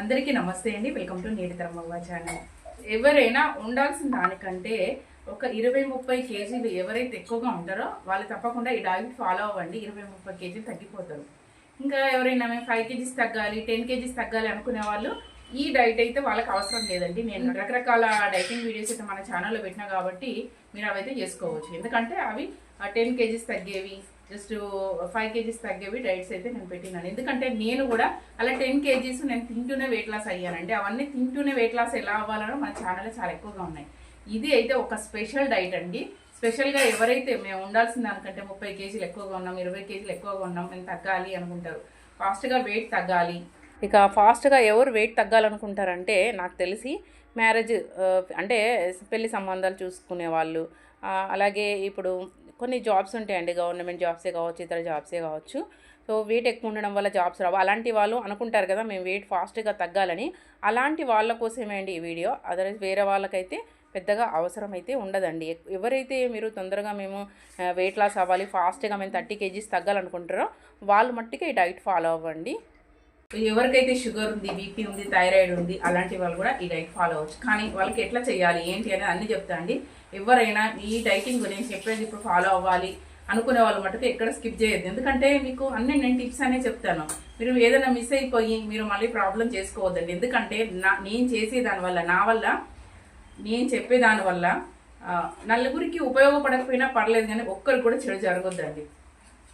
అందరికీ నమస్తే అండి. వెల్కమ్ టు నేటి తరమవ్వ ఛానల్. ఎవరైనా ఉండాల్సిన దానికంటే ఒక ఇరవై ముప్పై కేజీలు ఎవరైతే ఎక్కువగా ఉంటారో వాళ్ళు తప్పకుండా ఈ డైట్ ఫాలో అవ్వండి. ఇరవై ముప్పై కేజీలు తగ్గిపోతారు. ఇంకా ఎవరైనా మేము ఫైవ్ కేజీస్ తగ్గాలి టెన్ కేజీస్ తగ్గాలి అనుకునే వాళ్ళు ఈ డైట్ అయితే వాళ్ళకి అవసరం లేదండి. నేను రకరకాల డైటింగ్ వీడియోస్ అయితే మన ఛానల్లో పెట్టినా కాబట్టి మీరు అవైతే చేసుకోవచ్చు. ఎందుకంటే అవి టెన్ కేజీస్ తగ్గేవి జస్ట్ ఫైవ్ కేజీస్ తగ్గేవి డైట్స్ అయితే నేను పెట్టినాను. ఎందుకంటే నేను కూడా అలా టెన్ కేజీస్ నేను తింటూనే వెయిట్ లాస్ అయ్యానండి అవన్నీ తింటూనే వెయిట్ లాస్ ఎలా అవ్వాలనో మన ఛానల్లో చాలా ఎక్కువగా ఉన్నాయి. ఇది అయితే ఒక స్పెషల్ డైట్ అండి. స్పెషల్గా ఎవరైతే మేము ఉండాల్సిన దానికంటే ముప్పై కేజీలు ఎక్కువగా ఉన్నాం ఇరవై కేజీలు ఎక్కువగా ఉన్నాం మేము తగ్గాలి అనుకుంటారు. ఫాస్ట్గా వెయిట్ తగ్గాలి. ఇక ఫాస్ట్గా ఎవరు వెయిట్ తగ్గాలనుకుంటారంటే నాకు తెలిసి మ్యారేజ్ అంటే పెళ్ళి సంబంధాలు చూసుకునే వాళ్ళు అలాగే ఇప్పుడు కొన్ని జాబ్స్ ఉంటాయండి. గవర్నమెంట్ జాబ్సే కావచ్చు ఇతర జాబ్సే కావచ్చు. సో వెయిట్ ఎక్కువ ఉండడం వల్ల జాబ్స్ రావు. అలాంటి వాళ్ళు అనుకుంటారు కదా మేము వెయిట్ ఫాస్ట్గా తగ్గాలని. అలాంటి వాళ్ళ కోసమే అండి ఈ వీడియో. అదర్వైజ్ వేరే వాళ్ళకైతే పెద్దగా అవసరం అయితే ఉండదండి ఎవరైతే మీరు తొందరగా మేము వెయిట్ లాస్ అవ్వాలి ఫాస్ట్గా మేము థర్టీ కేజీస్ తగ్గాలనుకుంటారో వాళ్ళు మట్టుకే ఈ డైట్ ఫాలో అవ్వండి. ఎవరికైతే షుగర్ ఉంది బీపీ ఉంది థైరాయిడ్ ఉంది అలాంటి వాళ్ళు కూడా ఈ డైట్ ఫాలో అవ్వచ్చు. కానీ వాళ్ళకి ఎట్లా చేయాలి ఏంటి అనేది అన్ని చెప్తా అండి. ఎవరైనా ఈ డైటింగ్ గురించి ఎప్పుడైతే ఇప్పుడు ఫాలో అవ్వాలి అనుకునే వాళ్ళు మటుకు ఎక్కడ స్కిప్ చేయొద్దు. ఎందుకంటే మీకు అన్ని నేను టిప్స్ అనే చెప్తాను. మీరు ఏదైనా మిస్ అయిపోయి మీరు మళ్ళీ ప్రాబ్లం చేసుకోవద్దండి. ఎందుకంటే నా నేను చేసే దానివల్ల నా వల్ల నేను చెప్పే దానివల్ల నలుగురికి ఉపయోగపడకపోయినా పర్లేదు కానీ ఒక్కరు కూడా చెడు జరగొద్దండి.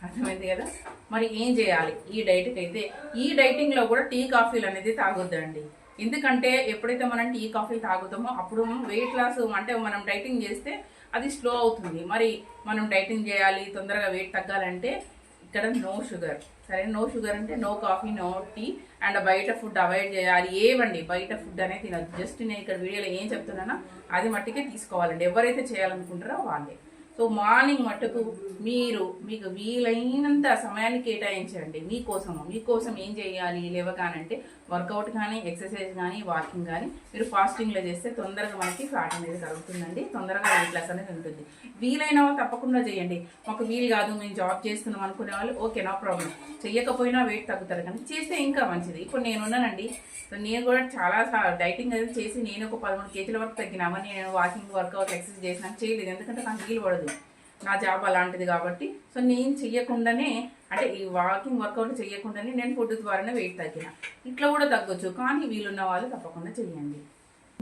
అర్థమైంది కదా? మరి ఏం చేయాలి? ఈ డైట్కి అయితే ఈ డైటింగ్లో కూడా టీ కాఫీలు అనేది తాగొద్దండి. ఎందుకంటే ఎప్పుడైతే మనం టీ కాఫీ తాగుతామో అప్పుడు వెయిట్ లాస్ అంటే మనం డైటింగ్ చేస్తే అది స్లో అవుతుంది. మరి మనం డైటింగ్ చేయాలి తొందరగా వెయిట్ తగ్గాలంటే ఇక్కడ నో షుగర్ సరే నో షుగర్ అంటే no coffee no tea and బయట ఫుడ్ అవాయిడ్ చేయాలి. ఏవండి? బయట ఫుడ్ అనేది తినదు జస్ట్ నేను ఇక్కడ వీడియోలో ఏం చెప్తున్నానో అది మట్టికే తీసుకోవాలండి. ఎవరైతే చేయాలనుకుంటారో వాళ్ళే. సో మార్నింగ్ మట్టుకు మీరు మీకు వీలైనంత సమయాన్ని కేటాయించండి. మీకోసం మీకోసం ఏం చేయాలి? లేవగానంటే వర్కౌట్ కానీ ఎక్సర్సైజ్ కానీ వాకింగ్ కానీ మీరు ఫాస్టింగ్లో చేస్తే తొందరగా మనకి ఫ్యాట్ అనేది కలుగుతుందండి. తొందరగా వెయిట్ లాస్ అనేది ఉంటుంది. వీలైన వాళ్ళు తప్పకుండా చేయండి. మాకు వీలు కాదు మేము జాబ్ చేస్తున్నాం అనుకునే వాళ్ళు ఓకే నా ప్రాబ్లం చెయ్యకపోయినా వెయిట్ తగ్గుతారు కానీ చేస్తే ఇంకా మంచిది. ఇప్పుడు నేను ఉన్నానండి. సో నేను కూడా చాలా డైటింగ్ అనేది చేసి నేను ఒక పదమూడు కేజీల వరకు తగ్గినామని నేను వాకింగ్ వర్కౌట్ ఎక్సర్సైజ్ చేసినా చేయలేదు. ఎందుకంటే నాకు వీలు పడదు. నా జాబ్ అలాంటిది కాబట్టి. సో నేను చెయ్యకుండానే అంటే ఈ వాకింగ్ వర్కౌట్ చేయకుండానే నేను ఫుడ్ ద్వారానే వెయిట్ తగ్గిన. ఇట్లా కూడా తగ్గొచ్చు కానీ వీలున్న వాళ్ళు తప్పకుండా చెయ్యండి.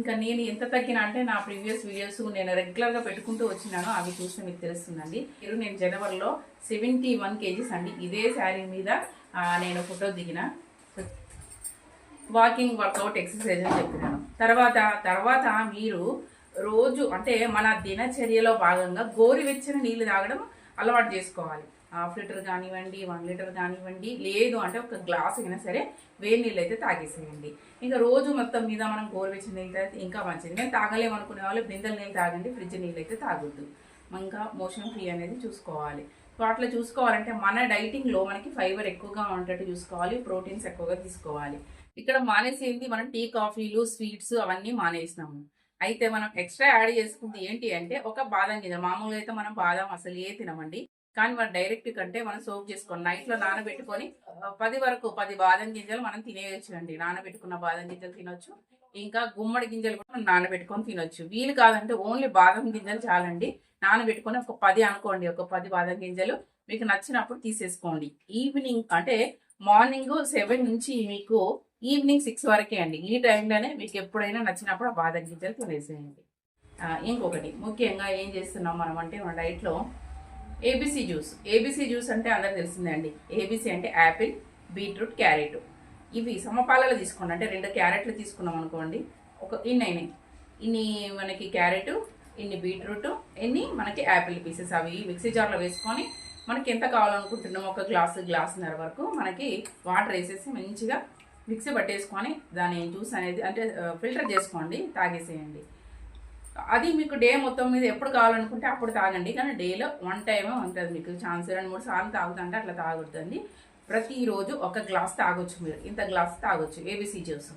ఇంకా నేను ఎంత తగ్గినా అంటే నా ప్రీవియస్ వీడియోస్ నేను రెగ్యులర్గా పెట్టుకుంటూ వచ్చినాను అవి చూస్తే మీకు తెలుస్తుందండి. మీరు నేను జనవరిలో సెవెంటీ వన్ కేజీస్ అండి. ఇదే శారీ మీద నేను ఫోటో దిగిన. వాకింగ్ వర్కౌట్ ఎక్సర్సైజ్ అని చెప్పినాను. తర్వాత తర్వాత మీరు రోజు అంటే మన దినచర్యలో భాగంగా గోరువెచ్చని నీళ్ళు తాగడం అలవాటు చేసుకోవాలి. హాఫ్ లీటర్ కానివ్వండి వన్ లీటర్ కానివ్వండి లేదు అంటే ఒక గ్లాస్ అయినా సరే వేడి నీళ్ళు అయితే తాగేసేయండి. ఇంకా రోజు మొత్తం మీద మనం గోరువెచ్చని నీళ్ళు తాగితే ఇంకా మంచిది. నేను తాగలేము అనుకునే వాళ్ళు బిందెల నీళ్ళు తాగండి ఫ్రిడ్జ్ నీళ్ళు అయితే తాగొద్దు. ఇంకా మోషన్ ఫ్రీ అనేది చూసుకోవాలి. సో అట్లా చూసుకోవాలంటే మన డైటింగ్లో మనకి ఫైబర్ ఎక్కువగా ఉండేట్టు చూసుకోవాలి ప్రోటీన్స్ ఎక్కువగా తీసుకోవాలి. ఇక్కడ మానేసేది మనం టీ కాఫీలు స్వీట్స్ అవన్నీ మానేసినాము. అయితే మనం ఎక్స్ట్రా యాడ్ చేసుకుంది ఏంటి అంటే ఒక బాదం గింజ. మామూలుగా అయితే మనం బాదం అసలు ఏ తినమండి. కానీ మనం డైరెక్ట్ కంటే మనం సోప్ చేసుకొని నైట్లో నానబెట్టుకొని పది వరకు పది బాదం గింజలు మనం తినేయచ్చు అండి నానబెట్టుకున్న బాదం గింజలు తినొచ్చు. ఇంకా గుమ్మడి గింజలు కూడా మనం నానబెట్టుకొని తినొచ్చు. వీలు కాదంటే ఓన్లీ బాదం గింజలు చాలండి. నానబెట్టుకొని ఒక పది అనుకోండి. ఒక పది బాదం గింజలు మీకు నచ్చినప్పుడు తీసేసుకోండి. ఈవినింగ్ అంటే మార్నింగ్ సెవెన్ నుంచి మీకు ఈవినింగ్ సిక్స్ వరకే అండి. ఈ టైంలోనే మీకు ఎప్పుడైనా నచ్చినప్పుడు ఆ బాదం గింజలు తినేసేయండి ఇంకొకటి. ముఖ్యంగా ఏం చేస్తున్నాం మనం అంటే మన డైట్లో ఏబీసీ జ్యూస్. ఏబీసీ జ్యూస్ అంటే అందరికి తెలిసిందే అండి అంటే యాపిల్ బీట్రూట్ క్యారెట్. ఇవి సమపాలలో తీసుకోండి. అంటే రెండు క్యారెట్లు తీసుకున్నాం అనుకోండి. ఒక ఇన్ని అయినాయి. ఇన్ని మనకి క్యారెట్ ఇన్ని బీట్రూట్ ఇన్ని మనకి యాపిల్ పీసెస్. అవి మిక్సీ జార్లో వేసుకొని మనకి ఎంత కావాలనుకుంటున్నామో ఒక గ్లాసు గ్లాసున్నర వరకు మనకి వాటర్ వేసేసి మంచిగా మిక్సీ పట్టేసుకొని దాని జ్యూస్ అనేది అంటే ఫిల్టర్ చేసుకోండి తాగేసేయండి. అది మీకు డే మొత్తం మీద ఎప్పుడు కావాలనుకుంటే అప్పుడు తాగండి. కానీ డేలో వన్ టైమే ఉంటుంది మీకు ఛాన్స్. రెండు మూడు సార్లు తాగుతుంటే అట్లా తాగొద్దండి. ప్రతిరోజు ఒక గ్లాస్ తాగొచ్చు మీరు. ఇంత గ్లాస్ తాగొచ్చు. ABC juice.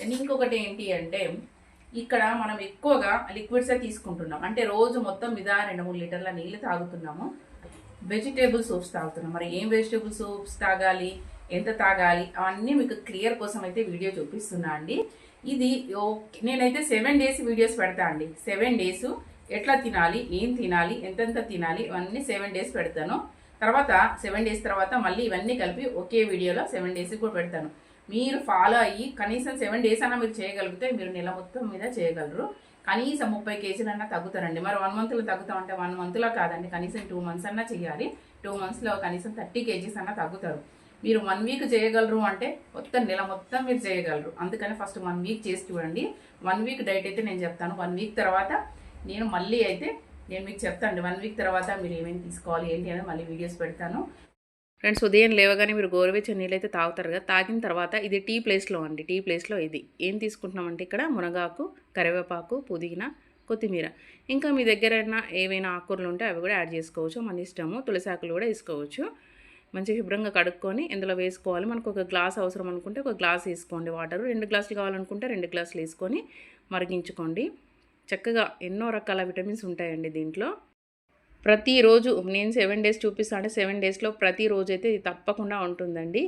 అండ్ ఇంకొకటి ఏంటి అంటే ఇక్కడ మనం ఎక్కువగా లిక్విడ్సే తీసుకుంటున్నాం. అంటే రోజు మొత్తం మీద రెండు మూడు లీటర్ల నీళ్ళు తాగుతున్నాము. వెజిటేబుల్ సూప్స్ తాగుతున్నాం. మరి ఏం వెజిటేబుల్ సూప్స్ తాగాలి? ఎంత తాగాలి అవన్నీ మీకు క్లియర్ కోసం అయితే వీడియో చూపిస్తున్నా అండి. ఇది ఓకే. నేనైతే సెవెన్ డేస్ వీడియోస్ పెడతా అండి. సెవెన్ డేస్ ఎట్లా తినాలి ఏం తినాలి ఎంతెంత తినాలి ఇవన్నీ సెవెన్ డేస్ పెడతాను. తర్వాత సెవెన్ డేస్ తర్వాత మళ్ళీ ఇవన్నీ కలిపి ఒకే వీడియోలో సెవెన్ డేస్ కూడా పెడతాను. మీరు ఫాలో అయ్యి కనీసం సెవెన్ డేస్ అన్నా మీరు చేయగలిగితే మీరు నెల మొత్తం మీద చేయగలరు. కనీసం ముప్పై కేజీలన్నా తగ్గుతారండి. మరి వన్ మంత్లో తగ్గుతామంటే వన్ మంత్లో కాదండి. కనీసం టూ మంత్స్ అన్నా చేయాలి. టూ మంత్స్లో కనీసం థర్టీ కేజీస్ అన్నా తగ్గుతారు. మీరు వన్ వీక్ చేయగలరు అంటే మొత్తం నెల మొత్తం మీరు చేయగలరు. అందుకని ఫస్ట్ వన్ వీక్ చేసి చూడండి. వన్ వీక్ డైట్ అయితే నేను చెప్తాను. వన్ వీక్ తర్వాత నేను మళ్ళీ అయితే నేను మీకు చెప్తాను వన్ వీక్ తర్వాత మీరు ఏమేమి తీసుకోవాలి ఏంటి అనేది మళ్ళీ వీడియోస్ పెడతాను. ఫ్రెండ్స్ ఉదయం లేవగానే మీరు గోరువెచ్చని నీళ్ళు అయితే తాగుతారు కదా తాగిన తర్వాత ఇది టీ ప్లేస్లో అండి. టీ ప్లేస్లో ఇది. ఏం తీసుకుంటున్నామంటే ఇక్కడ మునగాకు కరివేపాకు పుదీనా కొత్తిమీర. ఇంకా మీ దగ్గర ఏమైనా ఏవైనా ఆకుకూరలు ఉంటే అవి కూడా యాడ్ చేసుకోవచ్చు. మన ఇష్టము తులసి ఆకులు కూడా వేసుకోవచ్చు. మంచిగా శుభ్రంగా కడుక్కొని ఇందులో వేసుకోవాలి. మనకు ఒక గ్లాస్ అవసరం అనుకుంటే ఒక గ్లాస్ వేసుకోండి వాటర్. రెండు గ్లాసులు కావాలనుకుంటే రెండు గ్లాసులు వేసుకొని మరిగించుకోండి. చక్కగా ఎన్నో రకాల విటమిన్స్ ఉంటాయండి దీంట్లో. ప్రతిరోజు నేను సెవెన్ డేస్ చూపిస్తాను అంటే సెవెన్ డేస్లో ప్రతిరోజు అయితే ఇది తప్పకుండా ఉంటుందండి.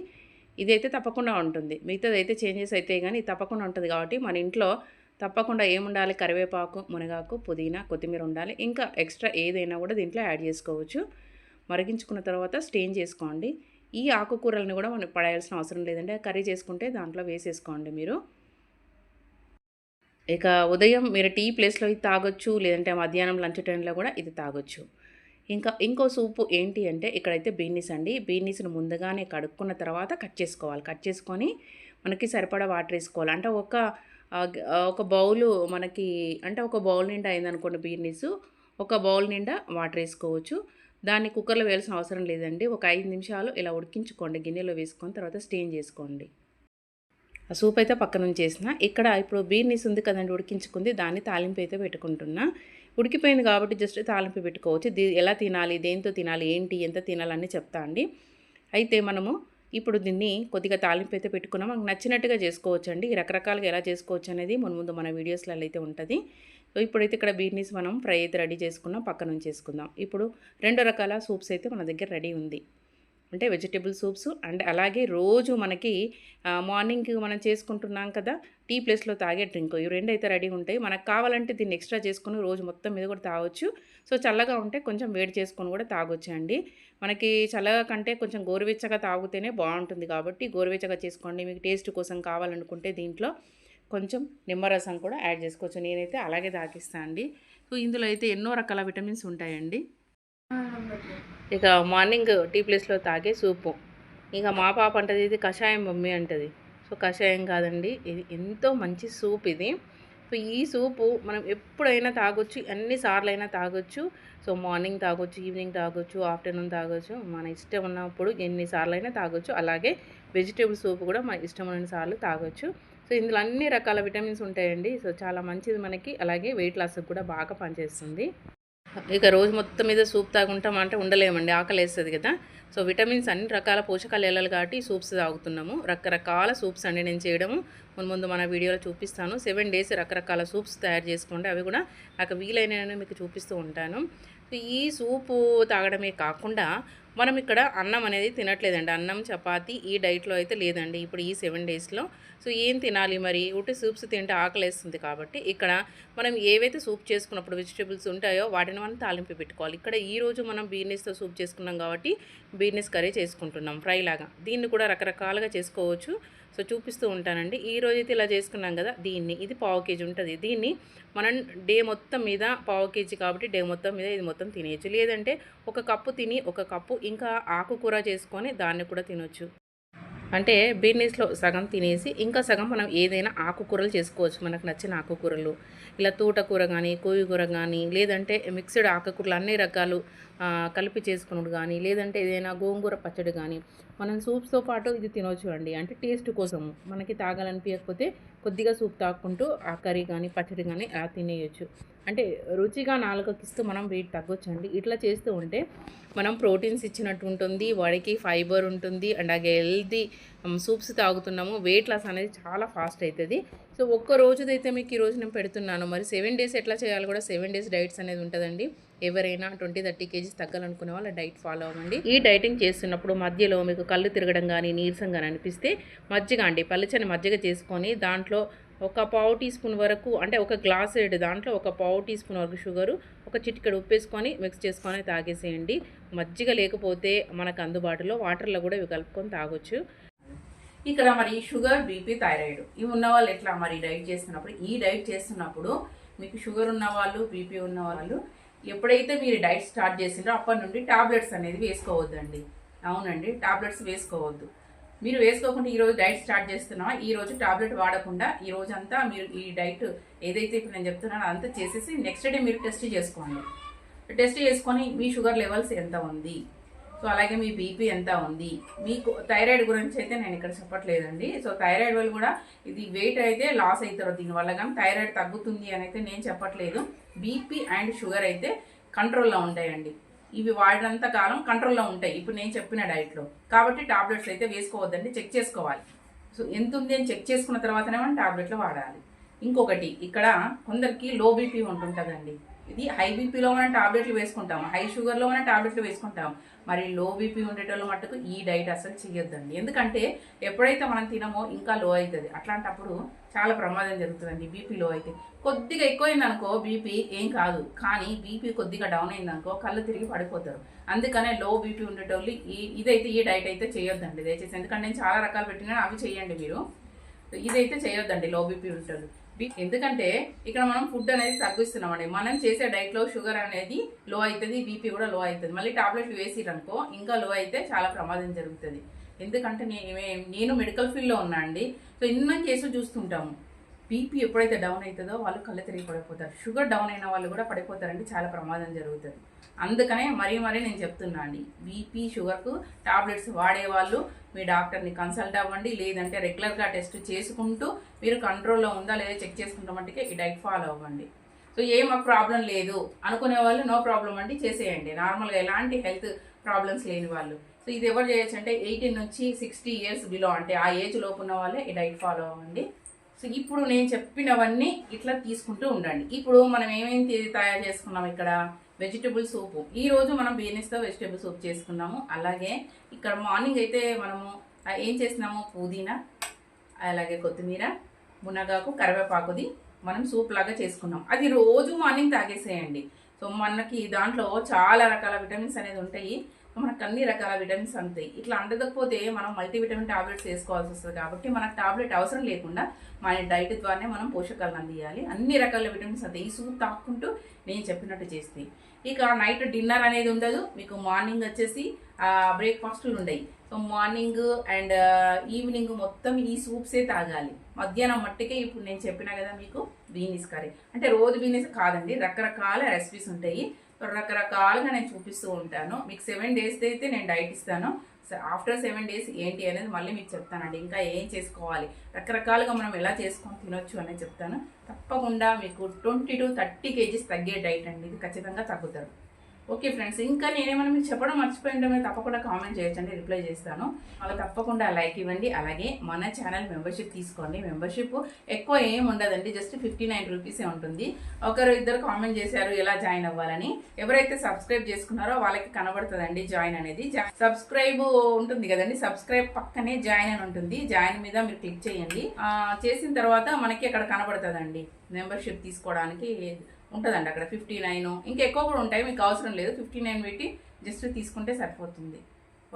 ఇదైతే తప్పకుండా ఉంటుంది. మిగతాదైతే చేంజెస్ అయితే కానీ తప్పకుండా ఉంటుంది కాబట్టి మన ఇంట్లో తప్పకుండా ఏముండాలి? కరివేపాకు మునగాకు పుదీనా కొత్తిమీర ఉండాలి. ఇంకా ఎక్స్ట్రా ఏదైనా కూడా దీంట్లో యాడ్ చేసుకోవచ్చు. మరిగించుకున్న తర్వాత స్టెయిన్ చేసుకోండి. ఈ ఆకుకూరలను కూడా మనం పడేయాల్సిన అవసరం లేదండి. కర్రీ చేసుకుంటే దాంట్లో వేసేసుకోండి మీరు. ఇక ఉదయం మీరు టీ ప్లేస్లో ఇది తాగొచ్చు లేదంటే మధ్యాహ్నం లంచ్ టైంలో కూడా ఇది తాగొచ్చు. ఇంకా ఇంకో సూపు ఏంటి అంటే ఇక్కడైతే బీనీస్ అండి. బీనీస్ను ముందుగానే కడుక్కున్న తర్వాత కట్ చేసుకోవాలి. కట్ చేసుకొని మనకి సరిపడా వాటర్ వేసుకోవాలి. అంటే ఒక ఒక బౌలు మనకి అంటే ఒక బౌల్ నిండా అయిందనుకోండి బీనీస్ ఒక బౌల్ నిండా వాటర్ వేసుకోవచ్చు. దాన్ని కుక్కర్లో వేయాల్సిన అవసరం లేదండి. ఒక ఐదు నిమిషాలు ఇలా ఉడికించుకోండి. గిన్నెలో వేసుకొని తర్వాత స్టీమ్ చేసుకోండి. ఆ సూప్ అయితే పక్కన ఉంచేసిన. ఇక్కడ ఇప్పుడు బీర్నీస్ ఉంది కదండి ఉడికించుకుంది. దాన్ని తాలింపు అయితే పెట్టుకుంటున్నా. ఉడికిపోయింది కాబట్టి జస్ట్ తాలింపు పెట్టుకోవచ్చు. దీ ఎలా తినాలి? దేంతో తినాలి? ఏంటి? ఎంత తినాలని చెప్తా అండి. అయితే మనము ఇప్పుడు దీన్ని కొద్దిగా తాలింపు అయితే పెట్టుకున్నాం. మనకు నచ్చినట్టుగా చేసుకోవచ్చు అండి రకరకాలుగా ఎలా చేసుకోవచ్చు అనేది మన ముందు మన వీడియోస్లలో అయితే ఉంటుంది. ఇప్పుడైతే ఇక్కడ బీర్నీస్ మనం ఫ్రై అయితే రెడీ చేసుకున్నాం పక్కన ఉంచేసుకుందాం ఇప్పుడు రెండు రకాల సూప్స్ అయితే మన దగ్గర రెడీ ఉంది. అంటే వెజిటేబుల్ సూప్స్ అండ్ అలాగే రోజు మనకి మార్నింగ్ మనం చేసుకుంటున్నాం కదా టీ ప్లేస్లో తాగే డ్రింక్. ఇవి రెండు అయితే రెడీ ఉంటాయి. మనకు కావాలంటే దీన్ని ఎక్స్ట్రా చేసుకుని రోజు మొత్తం మీద కూడా తాగొచ్చు. సో చల్లగా ఉంటే కొంచెం వేడి చేసుకొని కూడా తాగొచ్చు అండి మనకి చల్లగా కంటే కొంచెం గోరువెచ్చగా తాగితేనే బాగుంటుంది కాబట్టి గోరువెచ్చగా చేసుకోండి. మీకు టేస్ట్ కోసం కావాలనుకుంటే దీంట్లో కొంచెం నిమ్మరసం కూడా యాడ్ చేసుకోవచ్చు. నేనైతే అలాగే తాగిస్తాను అండి. సో ఇందులో అయితే ఎన్నో రకాల విటమిన్స్ ఉంటాయండి. ఇక మార్నింగ్ టీ ప్లేస్లో తాగే సూపు. ఇక మా పాప అంటది ఇది కషాయం మమ్మీ అంటది. సో కషాయం కాదండి ఇది ఎంతో మంచి సూప్ ఇది. సో ఈ సూపు మనం ఎప్పుడైనా తాగొచ్చు ఎన్నిసార్లు అయినా తాగొచ్చు. సో మార్నింగ్ తాగొచ్చు ఈవినింగ్ తాగొచ్చు ఆఫ్టర్నూన్ తాగొచ్చు మన ఇష్టం ఉన్నప్పుడు ఎన్నిసార్లు అయినా తాగొచ్చు. అలాగే వెజిటేబుల్ సూప్ కూడా మన ఇష్టం ఉన్న సార్లు తాగొచ్చు. సో ఇందులో అన్ని రకాల విటమిన్స్ ఉంటాయండి. సో చాలా మంచిది మనకి. అలాగే వెయిట్ లాస్కి కూడా బాగా పనిచేస్తుంది. ఇక రోజు మొత్తం మీద సూప్ తాగుంటాం అంటే ఉండలేమండి. ఆకలి వేస్తుంది కదా. సో విటమిన్స్ అన్ని రకాల పోషకాలు వెళ్ళాలి కాబట్టి సూప్స్ తాగుతున్నాము. రకరకాల సూప్స్ అండి నేను చేయడము. ముందు ముందు మన వీడియోలో చూపిస్తాను. సెవెన్ డేస్ రకరకాల సూప్స్ తయారు చేసుకోండి. అవి కూడా నాకు వీలైన మీకు చూపిస్తూ ఉంటాను. ఈ సూపు తాగడమే కాకుండా మనం ఇక్కడ అన్నం అనేది తినట్లేదండి. అన్నం చపాతి ఈ డైట్లో అయితే లేదండి. ఇప్పుడు ఈ సెవెన్ డేస్లో. సో ఏం తినాలి మరి? ఉట్టి సూప్స్ తింటే ఆకలేస్తుంది కాబట్టి ఇక్కడ మనం ఏవైతే సూప్ చేసుకున్నప్పుడు వెజిటేబుల్స్ ఉంటాయో వాటిని మనం తాలింపు పెట్టుకోవాలి. ఇక్కడ ఈరోజు మనం బీర్నీస్తో సూప్ చేసుకున్నాం కాబట్టి బీర్నీస్ కర్రీ చేసుకుంటున్నాం ఫ్రై లాగా. దీన్ని కూడా రకరకాలుగా చేసుకోవచ్చు. సో చూపిస్తూ ఉంటానండి. ఈ రోజు అయితే ఇలా చేసుకున్నాం కదా దీన్ని. ఇది పావు కేజీ ఉంటుంది. దీన్ని మనం డే మొత్తం మీద పావు కేజీ కాబట్టి డే మొత్తం మీద ఇది మొత్తం తినేయచ్చు. లేదంటే ఒక కప్పు తిని ఒక కప్పు ఇంకా ఆకుకూర చేసుకొని దాన్ని కూడా తినొచ్చు. అంటే బిర్నీస్లో సగం తినేసి ఇంకా సగం మనం ఏదైనా ఆకుకూరలు చేసుకోవచ్చు. మనకు నచ్చిన ఆకుకూరలు. ఇలా తోటకూర కానీ కోయికూర కానీ లేదంటే మిక్స్డ్ ఆకుకూరలు అన్ని రకాలు కలిపి చేసుకున్నాడు కానీ లేదంటే ఏదైనా గోంగూర పచ్చడి కానీ మనం సూప్స్తో పాటు ఇది తినవచ్చు అండి. అంటే టేస్ట్ కోసం మనకి తాగాలనిపించకపోతే కొద్దిగా సూప్ తాక్కుంటూ ఆ కర్రీ కానీ పచ్చడి కానీ అలా తినేయచ్చు. అంటే రుచిగా నాలుకకిస్తూ మనం వెయిట్ తగ్గొచ్చండి. ఇట్లా చేస్తూ ఉంటే మనం ప్రోటీన్స్ ఇచ్చినట్టు ఉంటుంది వాడికి ఫైబర్ ఉంటుంది అండ్ అలాగే హెల్తీ సూప్స్ తాగుతున్నాము. వెయిట్ లాస్ అనేది చాలా ఫాస్ట్ అవుతుంది సో ఒక్క రోజుదైతే మీకు ఈ నేను పెడుతున్నాను. మరి సెవెన్ డేస్ ఎట్లా చేయాలి కూడా సెవెన్ డేస్ డైట్స్ అనేది ఉంటుందండి. ఎవరైనా ట్వంటీ థర్టీ కేజీస్ తగ్గాలనుకునే వాళ్ళ డైట్ ఫాలో అవ్వండి. ఈ డైటింగ్ చేస్తున్నప్పుడు మధ్యలో మీకు కళ్ళు తిరగడం కానీ నీరసం కానీ అనిపిస్తే మజ్జిగ అండి. పల్లిచని మజ్జిగ చేసుకొని దాంట్లో ఒక పావు టీ స్పూన్ వరకు అంటే ఒక గ్లాస్ దాంట్లో ఒక పావు టీ స్పూన్ వరకు షుగరు ఒక చిటికెడు ఉప్పేసుకొని మిక్స్ చేసుకొని తాగేసేయండి. మజ్జిగ లేకపోతే మనకు అందుబాటులో వాటర్లో కూడా ఇవి కలుపుకొని తాగొచ్చు. ఇక్కడ మరి షుగర్ బీపీ థైరాయిడ్ ఇవి ఉన్న వాళ్ళు ఎట్లా మరి డైట్ చేస్తున్నప్పుడు? ఈ డైట్ చేస్తున్నప్పుడు మీకు షుగర్ ఉన్న వాళ్ళు బీపీ ఉన్న వాళ్ళు ఎప్పుడైతే మీరు డైట్ స్టార్ట్ చేసిండ్రో అప్పటి నుండి టాబ్లెట్స్ అనేది వేసుకోవద్దండి. అవునండి టాబ్లెట్స్ వేసుకోవద్దు. మీరు వేసుకోకుండా ఈరోజు డైట్ స్టార్ట్ చేస్తున్నామా ఈ రోజు టాబ్లెట్ వాడకుండా ఈ రోజు అంతా మీరు ఈ డైట్ ఏదైతే ఇప్పుడు నేను చెప్తున్నానో అంతా చేసేసి నెక్స్ట్ డే మీరు టెస్ట్ చేసుకోండి. టెస్ట్ చేసుకొని మీ షుగర్ లెవెల్స్ ఎంత ఉంది? సో అలాగే మీ బీపీ ఎంత ఉంది? మీకు థైరాయిడ్ గురించి అయితే నేను ఇక్కడ చెప్పట్లేదండి. సో థైరాయిడ్ వల్ల కూడా ఇది వెయిట్ అయితే లాస్ అవుతారు దీనివల్ల కానీ థైరాయిడ్ తగ్గుతుంది అని అయితే నేను చెప్పట్లేదు. బీపీ అండ్ షుగర్ అయితే కంట్రోల్లో ఉంటాయండి. ఇవి వాడినంత కాలం కంట్రోల్లో ఉంటాయి. ఇప్పుడు నేను చెప్పిన డైట్లో కాబట్టి టాబ్లెట్స్ అయితే వేసుకోవద్దండి చెక్ చేసుకోవాలి. సో ఎంత ఉంది అని చెక్ చేసుకున్న తర్వాతనే మనం టాబ్లెట్లు వాడాలి. ఇంకొకటి ఇక్కడ కొందరికి లో బీపీ ఉంటుంటుందండి. ఇది హై బీపీలో మనం టాబ్లెట్లు వేసుకుంటాం హై షుగర్లో మనం టాబ్లెట్లు వేసుకుంటాం మరి లో బీపీ ఉండేటోళ్ళు మట్టుకు ఈ డైట్ అసలు చేయొద్దండి ఎందుకంటే ఎప్పుడైతే మనం తినమో ఇంకా లో అవుతుంది అట్లాంటప్పుడు చాలా ప్రమాదం జరుగుతుందండి బీపీ లో అయితే. కొద్దిగా ఎక్కువైందనుకో బీపీ ఏం కాదు. కానీ బీపీ కొద్దిగా డౌన్ అయిందనుకో కళ్ళు తిరిగి పడిపోతారు. అందుకనే లో బీపీ ఉండేటోళ్ళు ఈ ఇదైతే ఈ డైట్ అయితే చేయొద్దండి దయచేసి ఎందుకంటే నేను చాలా రకాలు పెట్టినా అవి చేయండి మీరు. ఇదైతే చేయొద్దండి లో బీపీ ఉండేటోళ్ళు. ఎందుకంటే ఇక్కడ మనం ఫుడ్ అనేది తగ్గిస్తున్నామండి. మనం చేసే డైట్లో షుగర్ అనేది లో అవుతుంది బీపీ కూడా లో అవుతుంది మళ్ళీ టాబ్లెట్లు వేసిరనుకో ఇంకా లో అయితే చాలా ప్రమాదం జరుగుతుంది. ఎందుకంటే నేను నేను మెడికల్ ఫీల్డ్లో ఉన్నా అండి. సో ఎన్నో కేసులు చూస్తుంటాము. బీపీ ఎప్పుడైతే డౌన్ అవుతుందో వాళ్ళు కళ్ళు తిరిగి పడిపోతారు. షుగర్ డౌన్ అయిన వాళ్ళు కూడా పడిపోతారండి చాలా ప్రమాదం జరుగుతుంది. అందుకనే మరీ మరీ నేను చెప్తున్నా అండి బీపీ షుగర్కు టాబ్లెట్స్ వాడేవాళ్ళు మీ డాక్టర్ని కన్సల్ట్ అవ్వండి లేదంటే రెగ్యులర్గా టెస్ట్ చేసుకుంటూ మీరు కంట్రోల్లో ఉందా లేదా చెక్ చేసుకుంటామంటే ఈ డైట్ ఫాలో అవ్వండి. సో ఏ మాకు ప్రాబ్లం లేదు అనుకునే వాళ్ళు నో ప్రాబ్లం అండి చేసేయండి. నార్మల్గా ఎలాంటి హెల్త్ ప్రాబ్లమ్స్ లేని వాళ్ళు. సో ఇది ఎవరు చేయొచ్చు అంటే ఎయిటీన్ నుంచి సిక్స్టీ ఇయర్స్ బిలో అంటే ఆ ఏజ్ లోపు ఉన్న వాళ్ళే ఈ డైట్ ఫాలో అవ్వండి. సో ఇప్పుడు నేను చెప్పినవన్నీ ఇట్లా తీసుకుంటూ ఉండండి. ఇప్పుడు మనం ఏమేమి తయారు చేసుకున్నాం ఇక్కడ? వెజిటబుల్ సూప్ ఈరోజు మనం బీనెస్తో వెజిటబుల్ సూప్ చేసుకున్నాము. అలాగే ఇక్కడ మార్నింగ్ అయితే మనము ఏం చేసినాము? పుదీనా అలాగే కొత్తిమీర మునగాకు కరివేపాకుది మనం సూప్ లాగా చేసుకున్నాం. అది రోజు మార్నింగ్ తాగేసేయండి. సో మనకి దాంట్లో చాలా రకాల విటమిన్స్ అనేది ఉంటాయి. మనకు అన్ని రకాల విటమిన్స్ అందుతాయి ఇట్లా అందకపోతే మనం మల్టీవిటమిన్ టాబ్లెట్స్ వేసుకోవాల్సి వస్తుంది కాబట్టి మనకు టాబ్లెట్ అవసరం లేకుండా మన డైట్ ద్వారానే మనం పోషకాలను అందియాలి. అన్ని రకాల విటమిన్స్ అంతాయి ఈ సూప్ తాక్కుంటూ నేను చెప్పినట్టు చేస్తే. ఇక నైట్ డిన్నర్ అనేది ఉండదు. మీకు మార్నింగ్ వచ్చేసి బ్రేక్ఫాస్ట్లు ఉండయి సో మార్నింగ్ అండ్ ఈవినింగ్ మొత్తం ఈ సూప్సే తాగాలి. మధ్యాహ్నం మట్టికే ఇప్పుడు నేను చెప్పినా కదా మీకు బీనీస్ కర్రీ. అంటే రోజు బీనీస్ కాదండి. రకరకాల రెసిపీస్ ఉంటాయి. రకరకాలుగా నేను చూపిస్తూ ఉంటాను. మీకు సెవెన్ డేస్ అయితే నేను డైట్ ఇస్తాను. ఆఫ్టర్ సెవెన్ డేస్ ఏంటి అనేది మళ్ళీ మీకు చెప్తానండి. ఇంకా ఏం చేసుకోవాలి? రకరకాలుగా మనం ఎలా చేసుకొని తినొచ్చు అనేది చెప్తాను. తప్పకుండా మీకు ట్వంటీ టు థర్టీ కేజీస్ తగ్గే డైట్ అండి. ఇది ఖచ్చితంగా తగ్గుతారు. ఓకే ఫ్రెండ్స్ ఇంకా నేనేమైనా మీకు చెప్పడం మర్చిపోయింటే తప్పకుండా కామెంట్ చేయొచ్చండి రిప్లై చేస్తాను. అలా తప్పకుండా లైక్ ఇవ్వండి. అలాగే మన ఛానల్ మెంబర్షిప్ తీసుకోండి. మెంబర్షిప్ ఎక్కువ ఏం ఉండదండి. జస్ట్ ఫిఫ్టీ నైన్ రూపీసే ఉంటుంది. ఒకరు ఇద్దరు కామెంట్ చేశారు ఎలా జాయిన్ అవ్వాలని? ఎవరైతే సబ్స్క్రైబ్ చేసుకున్నారో వాళ్ళకి కనబడుతుందండి జాయిన్ అనేది. సబ్స్క్రైబ్ ఉంటుంది కదండి. సబ్స్క్రైబ్ పక్కనే జాయిన్ అని ఉంటుంది. జాయిన్ మీద మీరు క్లిక్ చేయండి. చేసిన తర్వాత మనకి అక్కడ కనబడుతుందండి. మెంబర్షిప్ తీసుకోవడానికి ఉంటుందండి అక్కడ ఫిఫ్టీ నైన్ ఇంకా ఎక్కువ కూడా ఉంటాయి మీకు అవసరం లేదు. ఫిఫ్టీ నైన్ పెట్టి జస్ట్ తీసుకుంటే సరిపోతుంది.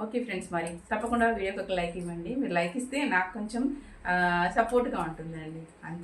ఓకే ఫ్రెండ్స్ మరి తప్పకుండా వీడియోకి ఒక లైక్ ఇవ్వండి. మీరు లైక్ ఇస్తే నాకు కొంచెం సపోర్ట్గా ఉంటుందండి. అంతే.